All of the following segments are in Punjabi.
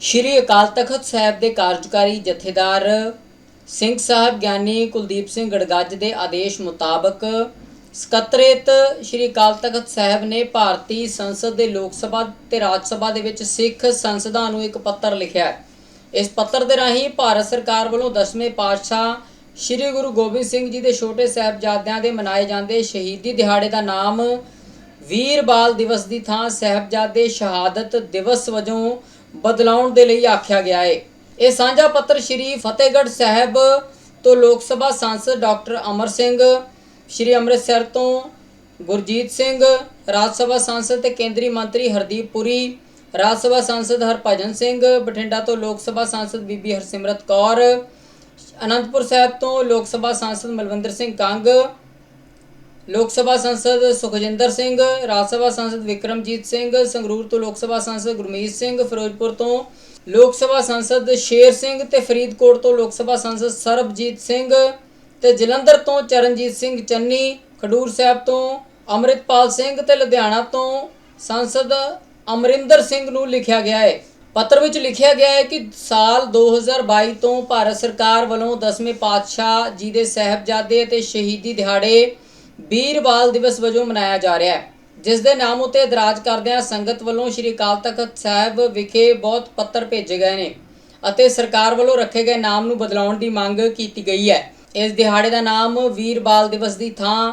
ਸ਼੍ਰੀ ਅਕਾਲ ਤਖਤ ਸਾਹਿਬ ਦੇ ਕਾਰਜਕਾਰੀ ਜਥੇਦਾਰ ਸਿੰਘ ਸਾਹਿਬ ਗਿਆਨੀ ਕੁਲਦੀਪ ਸਿੰਘ ਗੜਗੱਜ ਦੇ ਆਦੇਸ਼ ਮੁਤਾਬਕ ਸਕੱਤਰੇਤ ਸ਼੍ਰੀ ਅਕਾਲ ਤਖਤ ਸਾਹਿਬ ਨੇ ਭਾਰਤੀ ਸੰਸਦ ਦੇ ਲੋਕ ਸਭਾ ਤੇ ਰਾਜ ਸਭਾ ਦੇ ਵਿੱਚ ਸਿੱਖ ਸੰਸਦਾਂ ਨੂੰ ਇੱਕ ਪੱਤਰ ਲਿਖਿਆ ਇਸ ਪੱਤਰ ਦੇ ਰਾਹੀਂ ਭਾਰਤ ਸਰਕਾਰ ਵੱਲੋਂ ਦਸਵੇਂ ਪਾਤਸ਼ਾਹ ਸ੍ਰੀ ਗੁਰੂ ਗੋਬਿੰਦ ਸਿੰਘ ਜੀ ਦੇ ਛੋਟੇ ਸਾਹਿਬਜ਼ਾਦਿਆਂ ਦੇ ਮਨਾਏ ਜਾਂਦੇ ਸ਼ਹੀਦੀ ਦਿਹਾੜੇ ਦਾ ਨਾਮ ਵੀਰ ਬਾਲ ਦਿਵਸ ਦੀ ਥਾਂ ਸਾਹਿਬਜ਼ਾਦੇ ਸ਼ਹਾਦਤ ਦਿਵਸ ਵਜੋਂ ਬਦਲਾਉਣ ਦੇ ਲਈ ਆਖਿਆ ਗਿਆ ਹੈ ਇਹ ਸਾਂਝਾ ਪੱਤਰ ਸ਼੍ਰੀ ਫਤਿਹਗੜ੍ਹ ਸਾਹਿਬ ਤੋਂ ਲੋਕ ਸਭਾ ਸਾਂਸਦ ਡਾਕਟਰ ਅਮਰ ਸਿੰਘ, ਸ਼੍ਰੀ ਅੰਮ੍ਰਿਤਸਰ ਤੋਂ ਗੁਰਜੀਤ ਸਿੰਘ, ਰਾਜ ਸਭਾ ਸਾਂਸਦ ਤੇ ਕੇਂਦਰੀ ਮੰਤਰੀ ਹਰਦੀਪ ਪੁਰੀ, ਰਾਜ ਸਭਾ ਸਾਂਸਦ ਹਰਭਜਨ ਸਿੰਘ, ਬਠਿੰਡਾ ਤੋਂ ਲੋਕ ਸਭਾ ਸਾਂਸਦ ਬੀਬੀ ਹਰਸਿਮਰਤ ਕੌਰ, ਅਨੰਦਪੁਰ ਸਾਹਿਬ ਤੋਂ ਲੋਕ ਸਭਾ ਸਾਂਸਦ ਮਲਵਿੰਦਰ ਸਿੰਘ ਕੰਗ ਲੋਕ ਸਭਾ ਸੰਸਦ ਸੁਖਜਿੰਦਰ ਸਿੰਘ, ਰਾਜ ਸਭਾ ਸੰਸਦ ਵਿਕਰਮਜੀਤ ਸਿੰਘ, ਸੰਗਰੂਰ ਤੋਂ ਲੋਕ ਸਭਾ ਸੰਸਦ ਗੁਰਮੀਤ ਸਿੰਘ, ਫਿਰੋਜ਼ਪੁਰ ਤੋਂ ਲੋਕ ਸਭਾ ਸੰਸਦ ਸ਼ੇਰ ਸਿੰਘ ਤੇ ਫਰੀਦਕੋਟ ਤੋਂ ਲੋਕ ਸਭਾ ਸੰਸਦ ਸਰਬਜੀਤ ਸਿੰਘ ਤੇ ਜਲੰਧਰ ਤੋਂ ਚਰਨਜੀਤ ਸਿੰਘ ਚੰਨੀ, ਖਡੂਰ ਸਾਹਿਬ ਤੋਂ ਅੰਮ੍ਰਿਤਪਾਲ ਸਿੰਘ ਤੇ ਲੁਧਿਆਣਾ ਤੋਂ ਸੰਸਦ ਅਮਰਿੰਦਰ ਸਿੰਘ ਨੂੰ ਲਿਖਿਆ ਗਿਆ ਹੈ। ਪੱਤਰ ਵਿੱਚ ਲਿਖਿਆ ਗਿਆ ਹੈ ਕਿ ਸਾਲ 2022 ਤੋਂ ਭਾਰਤ ਸਰਕਾਰ ਵੱਲੋਂ 10ਵੇਂ ਪਾਤਸ਼ਾਹ ਜੀ ਦੇ ਸਹਿਬਜ਼ਾਦੇ ਅਤੇ ਸ਼ਹੀਦੀ ਦਿਹਾੜੇ ਵੀਰਵਾਲ ਦਿਵਸ ਵਜੋਂ ਮਨਾਇਆ ਜਾ ਰਿਹਾ ਹੈ, ਜਿਸ ਦੇ ਨਾਮ ਉਤੇ ਇਤਰਾਜ਼ ਕਰਦਿਆਂ ਸੰਗਤ ਵੱਲੋਂ ਸ੍ਰੀ ਅਕਾਲ ਤਖਤ ਸਾਹਿਬ ਵਿਖੇ ਬਹੁਤ ਪੱਤਰ ਭੇਜੇ ਗਏ ਨੇ ਅਤੇ ਸਰਕਾਰ ਵੱਲੋਂ ਰੱਖੇ ਗਏ ਨਾਮ ਨੂੰ ਬਦਲਾਉਣ ਦੀ ਮੰਗ ਕੀਤੀ ਗਈ ਹੈ। ਇਸ ਦਿਹਾੜੇ ਦਾ ਨਾਮ ਵੀਰਬਾਲ ਦਿਵਸ ਦੀ ਥਾਂ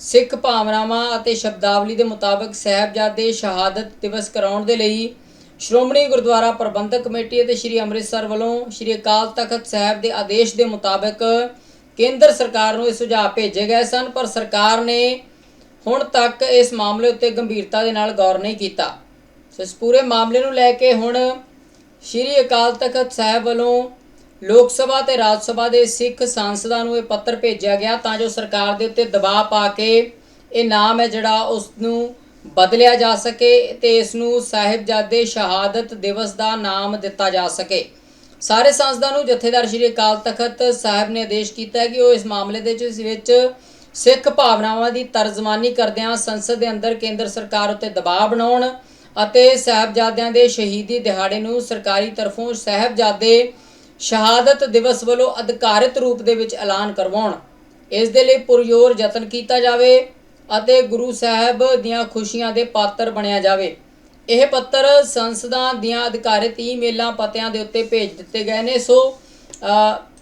ਸਿੱਖ ਭਾਵਨਾਵਾਂ ਅਤੇ ਸ਼ਬਦਾਵਲੀ ਦੇ ਮੁਤਾਬਕ ਸਾਹਿਬਜ਼ਾਦੇ ਸ਼ਹਾਦਤ ਦਿਵਸ ਕਰਾਉਣ ਦੇ ਲਈ ਸ਼੍ਰੋਮਣੀ ਗੁਰਦੁਆਰਾ ਪ੍ਰਬੰਧਕ ਕਮੇਟੀ ਅਤੇ ਸ੍ਰੀ ਅੰਮ੍ਰਿਤਸਰ ਵੱਲੋਂ ਸ੍ਰੀ ਅਕਾਲ ਤਖਤ ਸਾਹਿਬ ਦੇ ਆਦੇਸ਼ ਦੇ ਮੁਤਾਬਕ ਕੇਂਦਰ ਸਰਕਾਰ ਨੂੰ ਇਹ ਸੁਝਾਅ ਭੇਜੇ ਗਏ ਸਨ, ਪਰ ਸਰਕਾਰ ਨੇ ਹੁਣ ਤੱਕ ਇਸ ਮਾਮਲੇ ਉੱਤੇ ਗੰਭੀਰਤਾ ਦੇ ਨਾਲ ਗੌਰ ਨਹੀਂ ਕੀਤਾ। ਸੋ ਇਸ ਪੂਰੇ ਮਾਮਲੇ ਨੂੰ ਲੈ ਕੇ ਹੁਣ ਸ੍ਰੀ ਅਕਾਲ ਤਖਤ ਸਾਹਿਬ ਵੱਲੋਂ ਲੋਕ ਸਭਾ ਤੇ ਰਾਜ ਸਭਾ ਦੇ ਸਿੱਖ ਸੰਸਦਾਂ ਨੂੰ ਇਹ ਪੱਤਰ ਭੇਜਿਆ ਗਿਆ, ਤਾਂ ਜੋ ਸਰਕਾਰ ਦੇ ਉੱਤੇ ਦਬਾਅ ਪਾ ਕੇ ਇਹ ਨਾਮ ਹੈ ਜਿਹੜਾ ਉਸ ਨੂੰ ਬਦਲਿਆ ਜਾ ਸਕੇ ਤੇ ਇਸ ਨੂੰ ਸਾਹਿਬਜ਼ਾਦੇ ਸ਼ਹਾਦਤ ਦਿਵਸ ਦਾ ਨਾਮ ਦਿੱਤਾ ਜਾ ਸਕੇ। ਸਾਰੇ ਸੰਸਦਾਂ ਨੂੰ ਜਥੇਦਾਰ ਸ਼੍ਰੀ ਅਕਾਲ ਤਖਤ ਸਾਹਿਬ ਨੇ ਆਦੇਸ਼ ਕੀਤਾ ਹੈ ਕਿ ਉਹ ਇਸ ਮਾਮਲੇ ਦੇ ਵਿੱਚ- ਵਿੱਚ ਸਿੱਖ ਭਾਵਨਾਵਾਂ ਦੀ ਤਰਜਮਾਨੀ ਕਰਦਿਆਂ ਸੰਸਦ ਦੇ ਅੰਦਰ ਕੇਂਦਰ ਸਰਕਾਰ ਉੱਤੇ ਦਬਾਅ ਬਣਾਉਣ ਅਤੇ ਸਾਹਿਬਜ਼ਾਦਿਆਂ ਦੇ ਸ਼ਹੀਦੀ ਦਿਹਾੜੇ ਨੂੰ ਸਰਕਾਰੀ ਤਰਫੋਂ ਸਾਹਿਬਜ਼ਾਦੇ ਸ਼ਹਾਦਤ ਦਿਵਸ ਵੱਲੋਂ ਅਧਿਕਾਰਿਤ ਰੂਪ ਦੇ ਵਿੱਚ ਐਲਾਨ ਕਰਵਾਉਣ। ਇਸ ਦੇ ਲਈ ਪੁਰਜ਼ੋਰ ਯਤਨ ਕੀਤਾ ਜਾਵੇ ਅਤੇ ਗੁਰੂ ਸਾਹਿਬ ਦੀਆਂ ਖੁਸ਼ੀਆਂ ਦੇ ਪਾਤਰ ਬਣਿਆ ਜਾਵੇ। ਇਹ ਪੱਤਰ ਸੰਸਦਾਂ ਦੀਆਂ ਅਧਿਕਾਰਿਤ ਈਮੇਲਾਂ ਪਤਿਆਂ ਦੇ ਉੱਤੇ ਭੇਜ ਦਿੱਤੇ ਗਏ ਨੇ। ਸੋ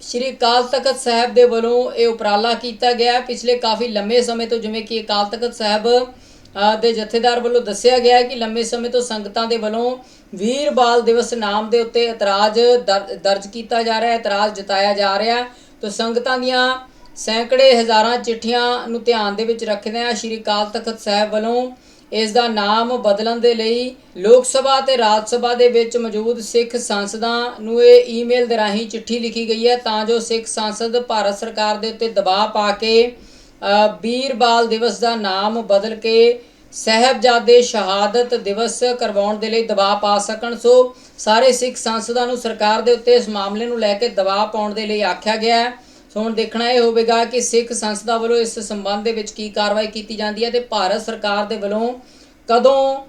ਸ਼੍ਰੀ ਅਕਾਲ ਤਖਤ ਸਾਹਿਬ ਦੇ ਵੱਲੋਂ ਇਹ ਉਪਰਾਲਾ ਕੀਤਾ ਗਿਆ ਪਿਛਲੇ ਕਾਫੀ ਲੰਮੇ ਸਮੇਂ ਤੋਂ ਜਿਵੇਂ ਕਿ ਅਕਾਲ ਤਖਤ ਸਾਹਿਬ ਦੇ ਜਥੇਦਾਰ ਵੱਲੋਂ ਦੱਸਿਆ ਗਿਆ ਕਿ ਲੰਮੇ ਸਮੇਂ ਤੋਂ ਸੰਗਤਾਂ ਦੇ ਵੱਲੋਂ ਵੀਰ ਬਾਲ ਦਿਵਸ ਨਾਮ ਦੇ ਉੱਤੇ ਇਤਰਾਜ਼ ਦਰ- ਦਰਜ ਕੀਤਾ ਜਾ ਰਿਹਾ ਹੈ, ਇਤਰਾਜ਼ ਜਤਾਇਆ ਜਾ ਰਿਹਾ ਹੈ। ਤੋਂ, ਸੰਗਤਾਂ ਦੀਆਂ ਸੈਂਕੜੇ ਹਜ਼ਾਰਾਂ ਚਿੱਠੀਆਂ ਨੂੰ ਧਿਆਨ ਦੇ ਵਿੱਚ ਰੱਖਦਿਆਂ ਸ਼੍ਰੀ ਅਕਾਲ ਤਖਤ ਸਾਹਿਬ ਵੱਲੋਂ ਇਸ ਦਾ ਨਾਮ ਬਦਲਣ ਦੇ ਲਈ ਲੋਕ ਸਭਾ ਤੇ ਰਾਜ ਸਭਾ ਦੇ ਵਿੱਚ ਮੌਜੂਦ ਸਿੱਖ ਸੰਸਦਾਂ ਨੂੰ ਇਹ ਈਮੇਲ ਦੇ ਰਾਹੀਂ ਚਿੱਠੀ ਲਿਖੀ ਗਈ ਹੈ ਤਾਂ ਜੋ ਸਿੱਖ ਸੰਸਦ ਭਾਰਤ ਸਰਕਾਰ ਦੇ ਉੱਤੇ ਦਬਾਅ ਪਾ ਕੇ ਅ, ਵੀਰ ਬਾਲ ਦਿਵਸ ਦਾ ਨਾਮ ਬਦਲ ਕੇ ਸਹਿਬਜ਼ਾਦੇ ਸ਼ਹਾਦਤ ਦਿਵਸ ਕਰਵਾਉਣ ਦੇ ਲਈ ਦਬਾਅ ਪਾ ਸਕਣ। ਸੋ ਸਾਰੇ ਸਿੱਖ ਸੰਸਦਾਂ ਨੂੰ ਸਰਕਾਰ ਦੇ ਉੱਤੇ ਇਸ ਮਾਮਲੇ ਨੂੰ ਲੈ ਕੇ ਦਬਾਅ ਪਾਉਣ ਦੇ ਲਈ ਆਖਿਆ ਗਿਆ ਹੈ। ਸੋ ਹੁਣ ਦੇਖਣਾ ਇਹ ਹੋਵੇਗਾ ਕਿ ਸਿੱਖ ਸੰਸਦਾ ਵੱਲੋਂ ਇਸ ਸੰਬੰਧ ਦੇ ਵਿੱਚ ਕੀ ਕਾਰਵਾਈ ਕੀਤੀ ਜਾਂਦੀ ਹੈ ਤੇ ਭਾਰਤ ਸਰਕਾਰ ਦੇ ਵੱਲੋਂ ਕਦੋਂ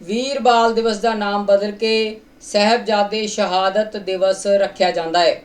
ਵੀਰ ਬਾਲ ਦਿਵਸ ਦਾ ਨਾਮ ਬਦਲ ਕੇ ਸਹਿਬਜ਼ਾਦੇ ਸ਼ਹਾਦਤ ਦਿਵਸ ਰੱਖਿਆ ਜਾਂਦਾ ਹੈ।